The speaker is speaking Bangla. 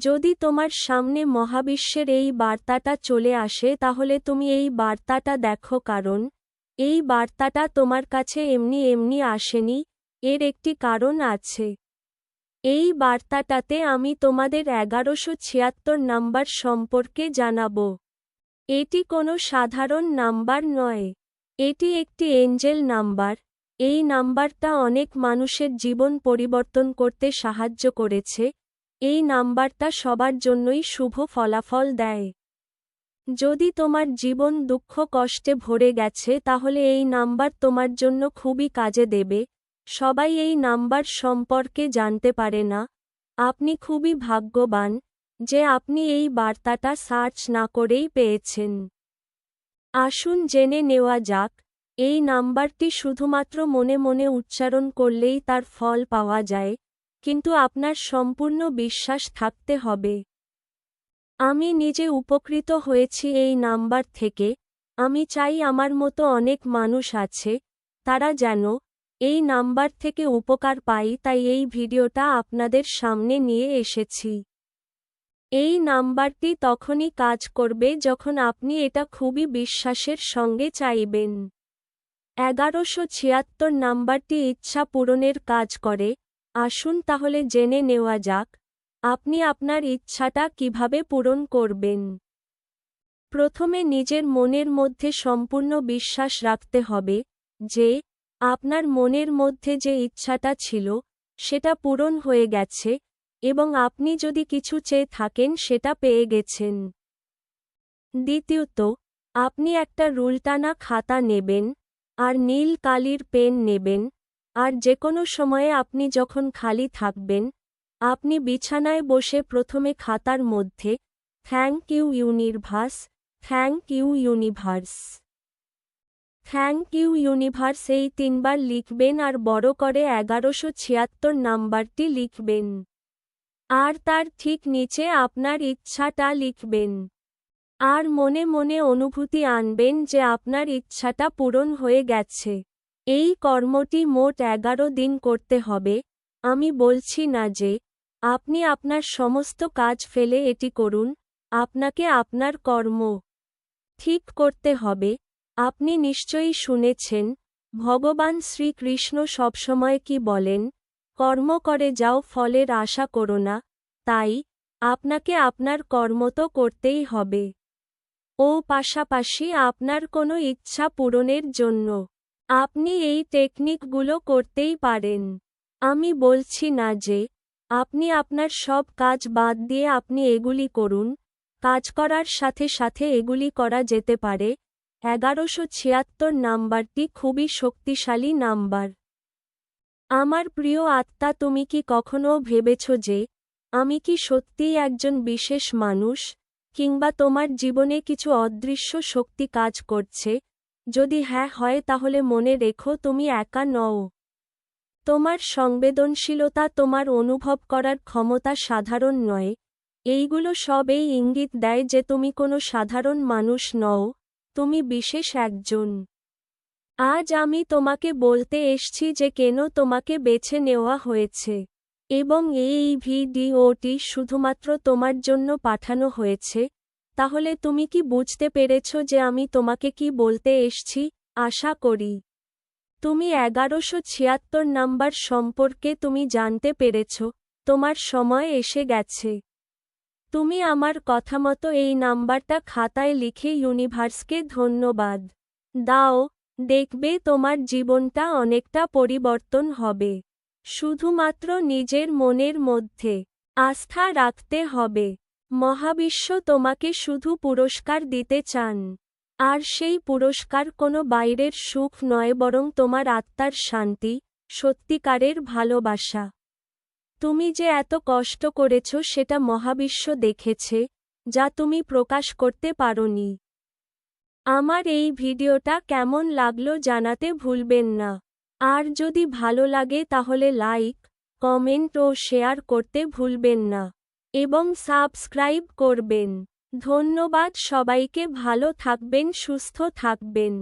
যদি তোমার সামনে মহাবিশ্বের এই বার্তাটা চলে আসে, তাহলে তুমি এই বার্তাটা দেখো, কারণ এই বার্তাটা তোমার কাছে এমনি এমনি আসেনি, এর একটি কারণ আছে। এই বার্তাটাতে আমি তোমাদের এগারোশো ছিয়াত্তর নাম্বার সম্পর্কে জানাব। এটি কোনো সাধারণ নাম্বার নয়, এটি একটি এঞ্জেল নাম্বার। এই নাম্বারটা অনেক মানুষের জীবন পরিবর্তন করতে সাহায্য করেছে এই নাম্বারটা সবার জন্যই শুভ ফলাফল দেয়। যদি তোমার জীবন দুঃখ কষ্টে ভরে গেছে, তাহলে এই নাম্বার তোমার জন্য খুবই কাজে দেবে। সবাই এই নাম্বার সম্পর্কে জানতে পারে না। আপনি খুবই ভাগ্যবান যে আপনি এই বার্তাটা সার্চ না করেই পেয়েছেন। আসুন জেনে নেওয়া যাক, এই নাম্বারটি শুধুমাত্র মনে মনে উচ্চারণ করলেই তার ফল পাওয়া যায়। কিন্তু আপনার সম্পূর্ণ বিশ্বাস থাকতে হবে। আমি নিজে উপকৃত হয়েছি এই নাম্বার থেকে। আমি চাই আমার মতো অনেক মানুষ আছে, তারা যেন এই নাম্বার থেকে উপকার পাই তাই এই ভিডিওটা আপনাদের সামনে নিয়ে এসেছি। এই নাম্বারটি তখনই কাজ করবে যখন আপনি এটা খুবই বিশ্বাসের সঙ্গে চাইবেন। এগারোশো ছিয়াত্তর নাম্বারটি ইচ্ছা পূরণের কাজ করে আসুন তাহলে জেনে নেওয়া যাক, আপনি আপনার ইচ্ছাটা কীভাবে পূরণ করবেন। প্রথমে নিজের মনের মধ্যে সম্পূর্ণ বিশ্বাস রাখতে হবে, যে, আপনার মনের মধ্যে যে ইচ্ছাটা ছিল, সেটা পূরণ হয়ে গেছে, এবং আপনি যদি কিছু চেয়ে থাকেন সেটা পেয়ে গেছেন। দ্বিতীয়ত, আপনি একটা রুলটানা খাতা নেবেন, আর নীল কালির পেন নেবেন আর যে কোনো সময়ে আপনি যখন খালি থাকবেন, আপনি বিছানায় বসে প্রথমে খাতার মধ্যে thank you universe thank you universe thank you universe এই তিনবার লিখবেন আর বড় করে এগারোশো ছিয়াত্তর নাম্বারটি লিখবেন। আর তার ঠিক নিচে আপনার ইচ্ছাটা লিখবেন। আর মনে মনে অনুভূতি আনবেন যে আপনার ইচ্ছাটা পূরণ হয়ে গেছে। এই কর্মটি মোট এগারো দিন করতে হবে। আমি বলছি না যে, আপনি আপনার সমস্ত কাজ ফেলে এটি করুন, আপনাকে আপনার কর্ম ঠিক করতে হবে। আপনি নিশ্চয়ই শুনেছেন, ভগবান শ্রীকৃষ্ণ সবসময় কি বলেন, কর্ম করে যাও, ফলের আশা করো না, তাই আপনাকে আপনার কর্ম তো করতেই হবে। ও পাশাপাশি আপনার কোনো ইচ্ছা পূরণের জন্য আপনি এই টেকনিকগুলো করতেই পারেন। আমি বলছি না যে, আপনি আপনার সব কাজ বাদ দিয়ে আপনি এগুলি করুন, কাজ করার সাথে সাথে এগুলি করা যেতে পারে। এগারোশো ছিয়াত্তর নাম্বারটি খুবই শক্তিশালী নাম্বার। আমার প্রিয় আত্মা, তুমি কি কখনও ভেবেছ যে, আমি কি সত্যিই একজন বিশেষ মানুষ, কিংবা তোমার জীবনে কিছু অদৃশ্য শক্তি কাজ করছে? যদি হ্যাঁ হয় তাহলে মনে রেখো তুমি একা নও। তোমার সংবেদনশীলতা তোমার অনুভব করার ক্ষমতা সাধারণ নয়। এইগুলো সব এই ইঙ্গিত দেয় যে তুমি কোনো সাধারণ মানুষ নও, তুমি বিশেষ একজন। আজ আমি তোমাকে বলতে এসছি যে কেন তোমাকে বেছে নেওয়া হয়েছে। এবং এই ভিডিওটি শুধুমাত্র তোমার জন্য পাঠানো হয়েছে তাহলে তুমি কি বুঝতে পেরেছ যে আমি তোমাকে কি বলতে এসছি? আশা করি। তুমি এগারোশো ছিয়াত্তর নাম্বার সম্পর্কে তুমি জানতে পেরেছ, তোমার সময় এসে গেছে। তুমি আমার কথা মতো এই নাম্বারটা খাতায় লিখে ইউনিভার্সকে ধন্যবাদ। দাও, দেখবে তোমার জীবনটা অনেকটা পরিবর্তন হবে। শুধুমাত্র নিজের মনের মধ্যে আস্থা রাখতে হবে। মহাবিশ্ব তোমাকে শুধু পুরস্কার দিতে চান। আর সেই পুরস্কার কোনো বাইরের সুখ নয়, বরং তোমার আত্মার শান্তি, সত্যিকারের ভালোবাসা। তুমি যে এত কষ্ট করেছ, সেটা মহাবিশ্ব দেখেছে, যা তুমি প্রকাশ করতে পারোনি। আমার এই ভিডিওটা কেমন লাগল জানাতে ভুলবেন না। আর যদি ভালো লাগে, তাহলে লাইক, কমেন্ট ও শেয়ার করতে ভুলবেন না। এবং সাবস্ক্রাইব করবেন। ধন্যবাদ সবাইকে ভালো থাকবেন সুস্থ থাকবেন।